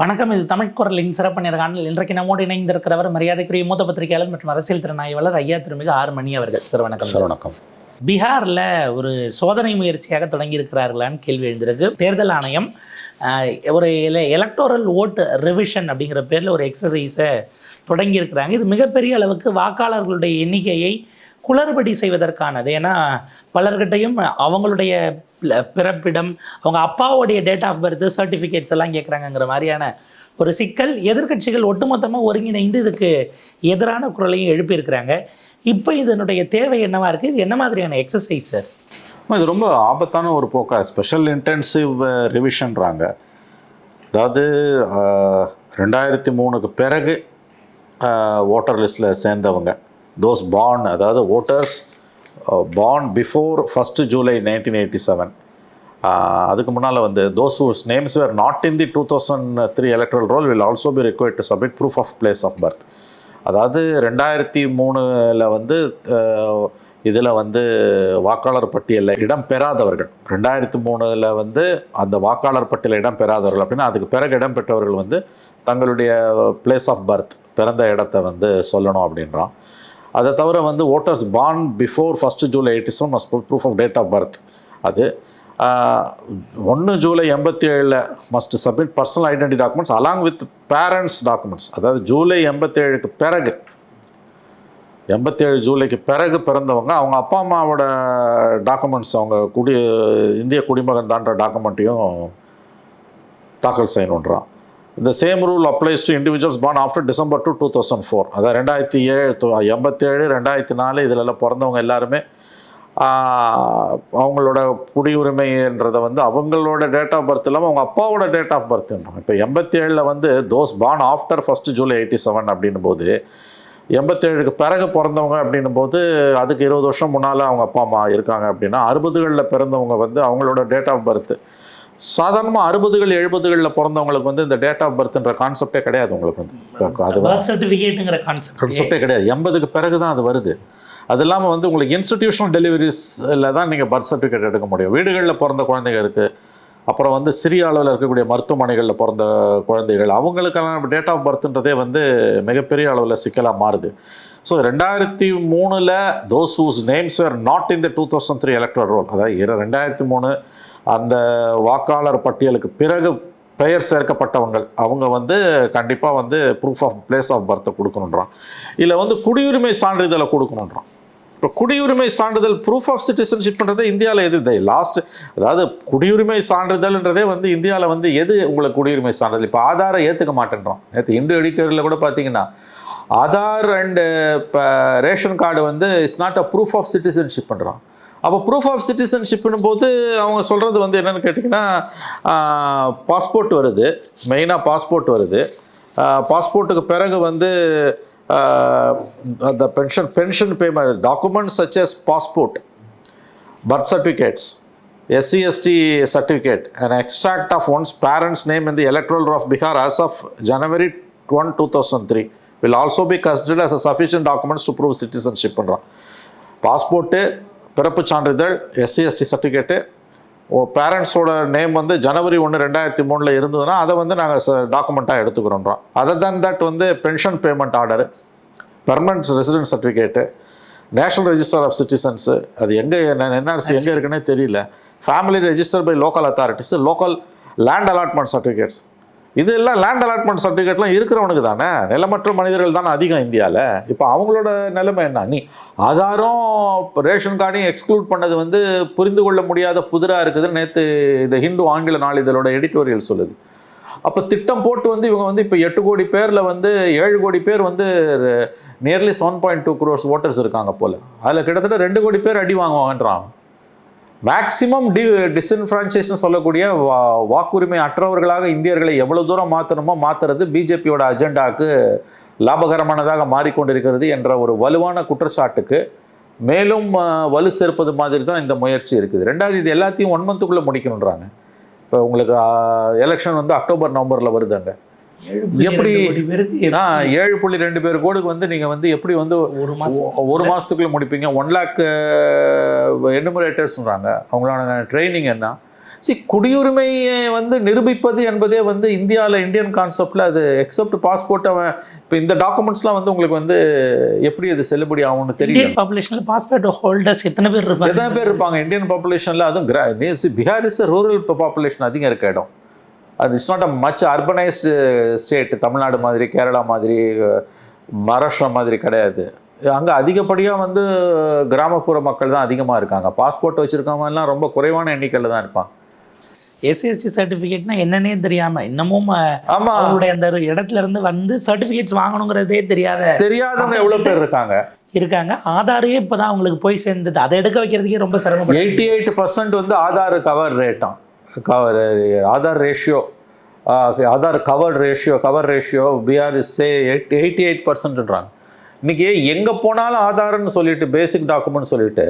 வணக்கம் இது தமிழ் குரலின் சிறப்பு நேர்காணல் இன்றைக்கு நம்மோடு இணைந்திருக்கிறவர் மரியாதைக்குரிய மூத்த பத்திரிகையாளர் மற்றும் அரசியல் திறனாய்வாளர் ஐயா திருமிகு ஆறு மணி அவர்கள். சார் வணக்கம் சார். வணக்கம். பீகாரில் ஒரு சோதனை முயற்சியாக தொடங்கியிருக்கிறார்களான்னு கேள்வி எழுந்திருக்கு. தேர்தல் ஆணையம் ஒரு எலக்டோரல் ஓட்டு ரிவிஷன் அப்படிங்கிற பேரில் ஒரு எக்ஸசைஸை தொடங்கியிருக்கிறாங்க. இது மிகப்பெரிய அளவுக்கு வாக்காளர்களுடைய எண்ணிக்கையை குளறுபடி செய்வதற்கானது. ஏன்னா பலர்கிட்டையும் அவங்களுடைய பிறப்பிடம் அவங்க அப்பாவுடைய டேட் ஆஃப் பர்த் சர்டிஃபிகேட்ஸ் எல்லாம் கேட்குறாங்கங்கிற மாதிரியான ஒரு சிக்கல். எதிர்க்கட்சிகள் ஒட்டுமொத்தமாக ஒருங்கிணைந்து இதுக்கு எதிரான குரலையும் எழுப்பியிருக்கிறாங்க. இப்போ இதனுடைய தேவை என்னவா இருக்குது இது என்ன மாதிரியான எக்ஸசைஸ் சார் இது ரொம்ப ஆபத்தான ஒரு போக்கா. ஸ்பெஷல் இன்டென்சிவ் ரிவிஷன்றாங்க அதாவது ரெண்டாயிரத்தி மூணுக்கு பிறகு ஓட்டர் லிஸ்ட்டில் சேர்ந்தவங்க. தோஸ் பார்ன் அதாவது voters born before first July nineteen eighty seven அதுக்கு முன்னால் வந்து those whose names were not in the two thousand three electoral roll will also be required to submit proof of place of birth அதாவது ரெண்டாயிரத்தி மூணில் வந்து uh, இதில் வந்து வாக்காளர் பட்டியலில் இடம் பெறாதவர்கள். ரெண்டாயிரத்தி மூணில் வந்து அந்த வாக்காளர் பட்டியலில் இடம் பெறாதவர்கள் அப்படின்னா அதுக்கு பிறகு இடம் பெற்றவர்கள் வந்து தங்களுடைய பிளேஸ் ஆஃப் பர்த் பிறந்த இடத்த வந்து சொல்லணும் அப்படின்றான். அதை தவிர வந்து voters born before first July eighty seven must proof of date of birth அது ஒன்று ஜூலை எண்பத்தி ஏழில் must submit personal identity documents along with parents documents அதாவது ஜூலை எண்பத்தேழுக்கு பிறகு எண்பத்தேழு ஜூலைக்கு பிறகு பிறந்தவங்க அவங்க அப்பா அம்மாவோட டாக்குமெண்ட்ஸ் அவங்க குடி இந்திய குடிமகன் தான்ற டாக்குமெண்ட்டையும் தாக்கல் செய்யணுன்றான். இந்த same rule applies to individuals born after December two two thousand four அதாவது ரெண்டாயிரத்தி ஏழு எண்பத்தேழு ரெண்டாயிரத்தி நாலு இதிலெல்லாம் பிறந்தவங்க எல்லாருமே அவங்களோட குடியுரிமைன்றதை வந்து அவங்களோட டேட் ஆஃப் பர்த் இல்லாமல் அவங்க அப்பாவோட டேட் ஆஃப் பர்த்ன்றாங்க இப்போ எண்பத்தி ஏழில் வந்து those born after first July eighty seven அப்படின்னும் போது எண்பத்தேழுக்கு பிறகு பிறந்தவங்க அப்படின்னும் போது அதுக்கு இருபது வருஷம் முன்னால் அவங்க அப்பா அம்மா இருக்காங்க அப்படின்னா அறுபதுகளில் பிறந்தவங்க வந்து அவங்களோட டேட் ஆஃப் பர்த்து சாதாரணமாக அறுபதுகள் எழுபதுகளில் பிறந்தவங்களுக்கு வந்து இந்த டேட் ஆஃப் பர்த்ன்ற கான்செப்டே கிடையாது உங்களுக்கு வந்து. அது பர்த் சர்டிஃபிகேட்டுங்கிற கான்செப்ட் கான்செப்டே கிடையாது. எண்பதுக்கு பிறகு தான் அது வருது. அது இல்லாமல் வந்து உங்களுக்கு இன்ஸ்டிடியூஷனல் டெலிவரிஸில் தான் நீங்கள் பர்த் சர்டிஃபிகேட் எடுக்க முடியும். வீடுகளில் பிறந்த குழந்தைங்க இருக்குது அப்புறம் வந்து சிறிய அளவில் இருக்கக்கூடிய மருத்துவமனைகளில் பிறந்த குழந்தைகள் அவங்களுக்கான டேட் ஆஃப் பர்த்ன்றதே வந்து மிகப்பெரிய அளவில் சிக்கலாக மாறுது. ஸோ ரெண்டாயிரத்தி மூணில் those whose names were not in the two thousand three electoral roll அதாவது ரெண்டாயிரத்தி மூணு அந்த வாக்காளர் பட்டியலுக்கு பிறகு பெயர் சேர்க்கப்பட்டவங்கள் அவங்க வந்து கண்டிப்பாக வந்து ப்ரூஃப் ஆஃப் பிளேஸ் ஆஃப் பர்த்தை கொடுக்கணுன்றான் இல்லை வந்து குடியுரிமை சான்றிதழை கொடுக்கணுன்றான் இப்போ குடியுரிமை சான்றிதழ் ப்ரூஃப் ஆஃப் சிட்டிசன்ஷிப்ன்றதே இந்தியாவில் எது? இதை லாஸ்ட் அதாவது குடியுரிமை சான்றிதழ்ன்றதே வந்து இந்தியாவில் வந்து எது உங்களுக்கு குடியுரிமை சான்றிதழ்? இப்போ ஆதாரை ஏற்றுக்க மாட்டேன்றோம் நேற்று இந்து எடிட்டரில் கூட பார்த்தீங்கன்னா ஆதார் அண்டு இப்போ ரேஷன் கார்டு வந்து it's not a proof of citizenship பண்ணுறான் அப்போ ப்ரூஃப் ஆஃப் சிட்டிசன்ஷிப்னும் போது அவங்க சொல்கிறது வந்து என்னென்னு கேட்டிங்கன்னா பாஸ்போர்ட் வருது மெயினாக பாஸ்போர்ட் வருது பாஸ்போர்ட்டுக்கு பிறகு வந்து அந்த pension pension payment documents such as passport birth certificates SC ST certificate and extract of one's parents name in the electoral of Bihar as of January one two thousand three will also be considered as a sufficient documents to prove citizenship பண்ணுறான் passport பிறப்பு சான்றிதழ் SC ST certificate பேரண்ட்ஸோட name வந்து ஜனவரி ஒன்று ரெண்டாயிரத்தி மூணில் இருந்ததுன்னா அதை வந்து நாங்கள் டாக்குமெண்ட்டாக எடுத்துக்கிறோன்றோம். அதர் than தட் வந்து pension payment order permanent resident certificate national register of citizens அது எங்கே என்ஆர்சி எங்கே இருக்குன்னே தெரியல. Family register by local authorities local land allotment certificates இது எல்லாம் லேண்ட் அலாட்மெண்ட் சர்டிஃபிகேட்லாம் இருக்கிறவனுக்கு தானே? நிலமற்ற மனிதர்கள் தானே அதிகம் இந்தியாவில் இப்போ அவங்களோட நிலைமை என்ன? நீ ஆதாரம் ரேஷன் கார்டையும் எக்ஸ்க்ளூட் பண்ணது வந்து புரிந்து கொள்ள முடியாத புதிராக இருக்குதுன்னு நேற்று இந்த ஹிந்து ஆங்கில நாளிதழோட எடிட்டோரியல் சொல்லுது. அப்போ திட்டம் போட்டு வந்து இவங்க வந்து இப்போ எட்டு கோடி பேரில் வந்து ஏழு கோடி பேர் வந்து nearly seven point two crores voters இருக்காங்க போல். அதில் கிட்டத்தட்ட ரெண்டு கோடி பேர் அடி வாங்குவாங்கன்றான் மேக்சிமம் டி டிஸ்இன்ஃப்ரான்ச்சைஸ்னு சொல்லக்கூடிய வா வாக்குரிமை அற்றவர்களாக இந்தியர்களை எவ்வளோ தூரம் மாற்றணுமோ மாற்றுறது பிஜேபியோட அஜெண்டாவுக்கு லாபகரமானதாக மாறிக்கொண்டிருக்கிறது என்ற ஒரு வலுவான குற்றச்சாட்டுக்கு மேலும் வலு சேர்ப்பது மாதிரி தான் இந்த முயற்சி இருக்குது. ரெண்டாவது இது எல்லாத்தையும் ஒன் மந்த்துக்குள்ளே முடிக்கணுன்றாங்க இப்போ உங்களுக்கு எலெக்ஷன் வந்து அக்டோபர் நவம்பரில் வருது அங்கே. எப்படி- ஏழு புள்ளி ரெண்டு பேர் கோடுக்கு வந்து நீங்கள் வந்து எப்படி வந்து ஒரு மாசம் ஒ- ஒரு மாதத்துக்குள்ளே முடிப்பீங்க? ஒன் லேக் எனுமரேட்டர்ஸ்ன்றாங்க அவங்களோட ட்ரைனிங் என்ன? சி குடியுரிமையை வந்து நிரூபிப்பது என்பதே வந்து இந்தியாவில் இந்தியன் கான்செப்டில் அது எக்ஸப்ட் பாஸ்போர்ட் அவன் இப்போ இந்த டாக்குமெண்ட்ஸ்லாம் வந்து உங்களுக்கு வந்து எப்படி அது செல்லுபடி ஆகும்னு தெரியல. இந்தியன் பாப்புலேஷனில் பாஸ்போர்ட் ஹோல்டர்ஸ் எத்தனை பேர் இருப்பாங்க? எத்தனை பேர் இருப்பாங்க? இந்தியன் பாப்புலேஷனில் அதுவும் பீகார் இஸ் ரூரல் பாப்புலேஷன் அதிகம் இருக்க இடம். அது it's not a much urbanised state Tamil Nadu மாதிரி கேரளா மாதிரி அஹ், மகாராஷ்டிரா மாதிரி கிடையாது. அங்கே அதிகப்படியாக வந்து கிராமப்புற மக்கள் தான் அதிகமாக இருக்காங்க. பாஸ்போர்ட் வச்சுருக்கவங்க எல்லாம் ரொம்ப குறைவான எண்ணிக்கையில் தான் இருப்பாங்க. எஸ்சிஎஸ்டி சர்டிஃபிகேட்னா என்னன்னே தெரியாம இன்னமும் அஹ், ஆமாம் அவருடைய அந்த இடத்துல இருந்து வந்து சர்டிஃபிகேட்ஸ் வாங்கணுங்கிறதே தெரியாத தெரியாதவங்க எவ்வளோ பேர் இருக்காங்க? இருக்காங்க. ஆதாரே இப்பதான் அவங்களுக்கு போய் சேர்ந்தது. அதை எடுக்க வைக்கிறதுக்கே ரொம்ப சிரமப்படும் எயிட்டி எயிட் பர்சன்ட் வந்து Aadhaar cover ரேட்டாம் cover Aadhaar ratio Aadhaar cover ratio cover ratio PR is say eight eighty eight பர்சன்ட்ன்றாங்க இன்னைக்கு எங்கே போனாலும் ஆதார்னு சொல்லிட்டு பேசிக் டாக்குமெண்ட் சொல்லிட்டு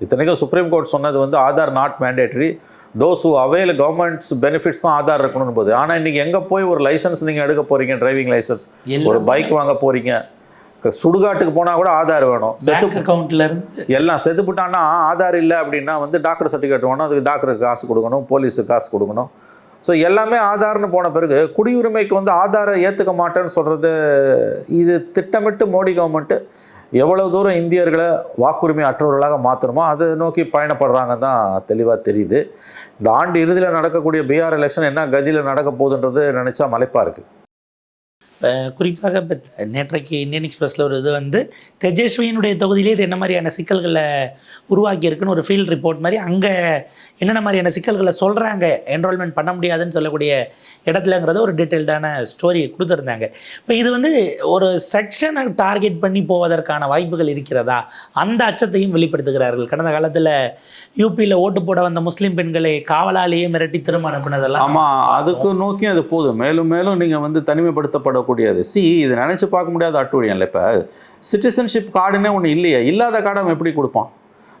இத்தனைக்கும் சுப்ரீம் கோர்ட் சொன்னது வந்து Aadhaar not mandatory those who avail governments benefits தான் ஆதார் இருக்கணும்னு போகுது ஆனால் இன்னைக்கு எங்கே போய் ஒரு லைசன்ஸ் நீங்கள் எடுக்க போறீங்க டிரைவிங் லைசன்ஸ் ஒரு பைக் வாங்க போறீங்க. க- சுடுகாட்டுக்கு போனால் கூட ஆதார் வேணும். செத்து பேங்க் அக்கவுண்ட்ல இருந்து எல்லாம் செத்துப்புட்டான்னா ஆதார் இல்லை அப்படின்னா வந்து டாக்டர் சர்டிஃபிகேட் வேணும். அதுக்கு டாக்டருக்கு காசு கொடுக்கணும் போலீஸுக்கு காசு கொடுக்கணும். ஸோ எல்லாமே ஆதார்னு போன பிறகு குடியுரிமைக்கு வந்து ஆதாரை ஏற்றுக்க மாட்டேன்னு சொல்கிறது இது திட்டமிட்டு மோடி கவர்மெண்ட்டு எவ்வளவு தூரம் இந்தியர்களை வாக்குரிமை அற்றவர்களாக மாற்றணுமோ அதை நோக்கி பயணப்படுறாங்க தான் தெளிவாக தெரியுது. இந்த ஆண்டு இறுதியில் நடக்கக்கூடிய பீகார் எலெக்ஷன் என்ன கதியில் நடக்க போகுதுன்றது நினச்சா மலைப்பாக இருக்குது குறிப்பாக இப்போ நேற்றைக்கு இந்தியன் எக்ஸ்பிரஸில் ஒரு இது வந்து தெஜஸ்வியினுடைய தொகுதியிலே இது என்ன மாதிரியான சிக்கல்களை உருவாக்கியிருக்குன்னு ஒரு ஃபீல்ட் ரிப்போர்ட் மாதிரி அங்கே என்னென்ன மாதிரியான சிக்கல்களை சொல்கிறாங்க என்ரோல்மெண்ட் பண்ண முடியாதுன்னு சொல்லக்கூடிய இடத்துலங்கிறத ஒரு டீட்டெயில்டான ஸ்டோரி கொடுத்துருந்தாங்க. இப்போ இது வந்து ஒரு செக்ஷனை டார்கெட் பண்ணி போவதற்கான வாய்ப்புகள் இருக்கிறதா? அந்த அச்சத்தையும் வெளிப்படுத்துகிறார்கள். கடந்த காலத்தில் யூபியில் ஓட்டு போட வந்த முஸ்லீம் பெண்களை காவலாலேயே மிரட்டி திரும்ப அனுப்பினதெல்லாம் ஆமாம் அதுக்கு நோக்கி அது போதும் மேலும் மேலும் நீங்கள் வந்து கூடியது சி இது நினச்சி பார்க்க முடியாத அட்டூரியம் இல்லை இப்போ சிட்டிசன்ஷிப் கார்டுன்னே ஒன்று இல்லையே. இல்லாத கார்டு அவன் எப்படி கொடுப்பான்?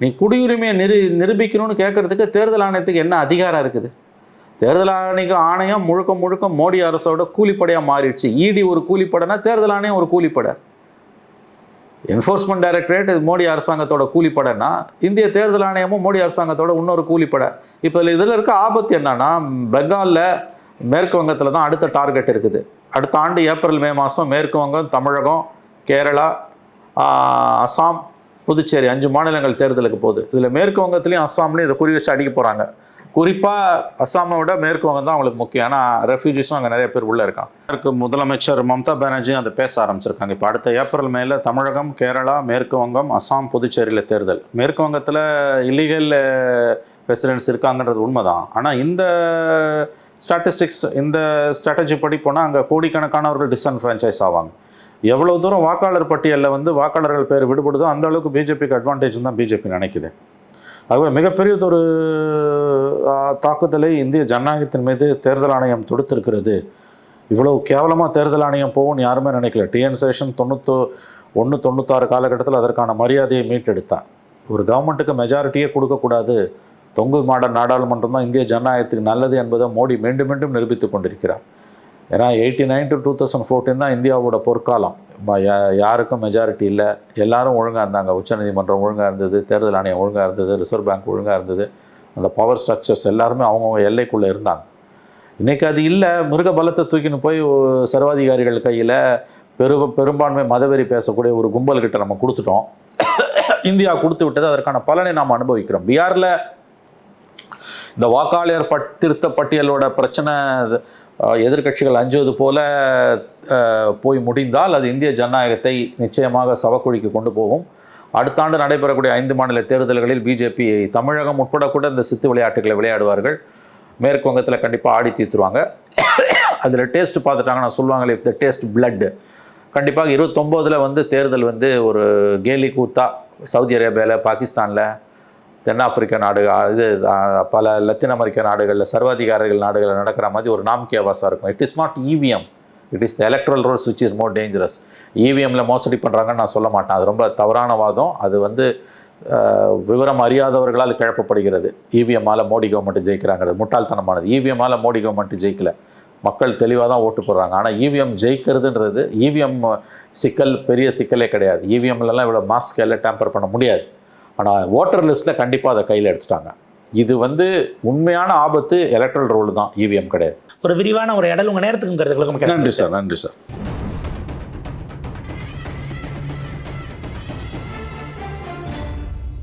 நீ குடியுரிமையை நிரு நிரூபிக்கணும்னு கேட்கறதுக்கு தேர்தல் ஆணையத்துக்கு என்ன அதிகாரம் இருக்குது? தேர்தல் ஆணையம் ஆணையம் முழுக்க முழுக்க மோடி அரசோட கூலிப்படையாக மாறிடுச்சு. இடி ஒரு கூலிப்படைனா தேர்தல் ஆணையம் ஒரு கூலிப்படை. என்ஃபோர்ஸ்மெண்ட் டைரக்டரேட் இது மோடி அரசாங்கத்தோட கூலிப்படைனா இந்திய தேர்தல் ஆணையமும் மோடி அரசாங்கத்தோட இன்னொரு கூலிப்படை. இப்போ இதில் இருக்க ஆபத்து என்னன்னா பெங்காலில் மேற்கு வங்கத்தில் தான் அடுத்த டார்கெட் இருக்குது. அடுத்த ஆண்டு ஏப்ரல் மே மாதம் மேற்கு வங்கம் தமிழகம் கேரளா அசாம் புதுச்சேரி அஞ்சு மாநிலங்கள் தேர்தலுக்கு போகுது. இதில் மேற்கு வங்கத்துலேயும் அஸ்ஸாம்லேயும் இதை குறி வச்சு அடிக்க போகிறாங்க குறிப்பாக அஸ்ஸாமை விட மேற்கு வங்கம் தான் அவங்களுக்கு முக்கியம். ஏன்னா ரெஃப்யூஜிஸும் அங்கே நிறைய பேர் உள்ளே இருக்காங்க. இதற்கு முதலமைச்சர் மம்தா பானர்ஜியும் அதை பேச ஆரம்பிச்சிருக்காங்க. இப்போ அடுத்த ஏப்ரல் மேல தமிழகம் கேரளா மேற்கு வங்கம் அஸ்ஸாம் புதுச்சேரியில் தேர்தல். மேற்கு வங்கத்தில் இல்லீகல் ரெசிடென்ட்ஸ் இருக்காங்கன்றது உண்மைதான். ஆனால் இந்த ஸ்டாட்டிஸ்டிக்ஸ் இந்த ஸ்ட்ராட்டஜி படி போனால் அங்கே கோடிக்கணக்கானவர்கள் டிஸ்அன்ஃப்ரான்ச்சைஸ் ஆவாங்க. எவ்வளோ தூரம் வாக்காளர் பட்டியலில் வந்து வாக்காளர்கள் பேர் விடுபடுதோ அந்த அளவுக்கு பிஜேபிக்கு அட்வான்டேஜ் தான் பிஜேபி நினைக்குது. ஆகவே மிகப்பெரியதொரு தாக்குதலை இந்திய ஜனநாயகத்தின் மீது தேர்தல் ஆணையம் தொடுத்திருக்கிறது. இவ்வளவு கேவலமாக தேர்தல் ஆணையம் போகும்னு யாருமே நினைக்கல. டிஎன் சேஷன் தொண்ணூத்தோ ஒன்று தொண்ணூத்தாறு காலகட்டத்தில் அதற்கான மரியாதையை மீட்டெடுத்தான். ஒரு கவர்மெண்ட்டுக்கு மெஜாரிட்டியே கொடுக்கக்கூடாது. தொங்கு மாட நாடாளுமன்றம் தான் இந்திய ஜனநாயகத்துக்கு நல்லது என்பதை மோடி மீண்டும் மீண்டும் நிரூபித்து கொண்டிருக்கிறார். ஏன்னா eighty nine to two thousand fourteen தான் இந்தியாவோட பொற்காலம். யாருக்கும் மெஜாரிட்டி இல்லை. எல்லாரும் ஒழுங்காக இருந்தாங்க. உச்சநீதிமன்றம் ஒழுங்காக இருந்தது தேர்தல் ஆணையம் ஒழுங்காக இருந்தது ரிசர்வ் பேங்க் ஒழுங்காக இருந்தது. அந்த பவர் ஸ்ட்ரக்சர்ஸ் எல்லாருமே அவங்கவுங்க எல்லைக்குள்ளே இருந்தாங்க. இன்றைக்கி அது இல்லை. மிருக பலத்தை தூக்கின்னு போய் சர்வாதிகாரிகள் கையில் பெரு பெரும்பான்மை மதவெறி பேசக்கூடிய ஒரு கும்பல்கிட்ட நம்ம கொடுத்துட்டோம். இந்தியா கொடுத்து விட்டது அதற்கான பலனை நாம் அனுபவிக்கிறோம். பீகாரில் இந்த வாக்காளர் பட் திருத்த பட்டியலோட பிரச்சனை எதிர்கட்சிகள் எதிர்க்கட்சிகள் அஞ்சுவது போல போய் முடிந்தால் அது இந்திய ஜனநாயகத்தை நிச்சயமாக சவக்குழிக்கு கொண்டு போகும். அடுத்த ஆண்டு நடைபெறக்கூடிய ஐந்து மாநில தேர்தல்களில் பிஜேபி தமிழகம் உட்பட கூட இந்த சித்து விளையாட்டுகளை விளையாடுவார்கள். மேற்கு வங்கத்தில் கண்டிப்பாக ஆடி தீர்த்துருவாங்க அதில் டேஸ்ட் பார்த்துட்டாங்கன்னா சொல்லுவாங்களே இஃப் த டேஸ்ட் பிளட் கண்டிப்பாக இருபத்தொம்போதில் வந்து தேர்தல் வந்து ஒரு கேலி கூத்தா சவுதி அரேபியாவில் பாகிஸ்தானில் தென்னாப்பிரிக்க நாடு இது பல லத்தீன் அமெரிக்க நாடுகளில் சர்வாதிகாரிகள் நாடுகளில் நடக்கிற மாதிரி ஒரு நாம்கியாவாசாக இருக்கும். It is not EVM it is electoral rolls switch is more dangerous இவிஎம்மில் மோசடி பண்ணுறாங்கன்னு நான் சொல்ல மாட்டேன். அது ரொம்ப தவறான வாதம். அது வந்து விவரம் அறியாதவர்களால் கிளப்பப்படுகிறது. இவிஎம்மால் மோடி கவர்மெண்ட் ஜெயிக்கிறாங்கிறது முட்டாள்தனமானது. இவிஎம்மால் மோடி கவர்மெண்ட் ஜெயிக்கல. மக்கள் தெளிவாக தான் ஓட்டு போடுறாங்க. ஆனால் இவிஎம் ஜெயிக்கிறதுன்றது இவிஎம் சிக்கல் பெரிய சிக்கலே கிடையாது. இவிஎம்லலாம் இவ்வளோ மாஸ்க் எல்லாம் டேம்பர் பண்ண முடியாது. ஆனால் ஓட்டர் லிஸ்ட்டில் கண்டிப்பாக அதை கையில் எடுத்துட்டாங்க. இது வந்து உண்மையான ஆபத்து எலக்ட்ரல் ரோல் தான். இவிஎம் கிடையாது. ஒரு விரிவான ஒரு இடல் உங்கள் கருத்துக்களுக்கும் நன்றி சார் நன்றி சார்.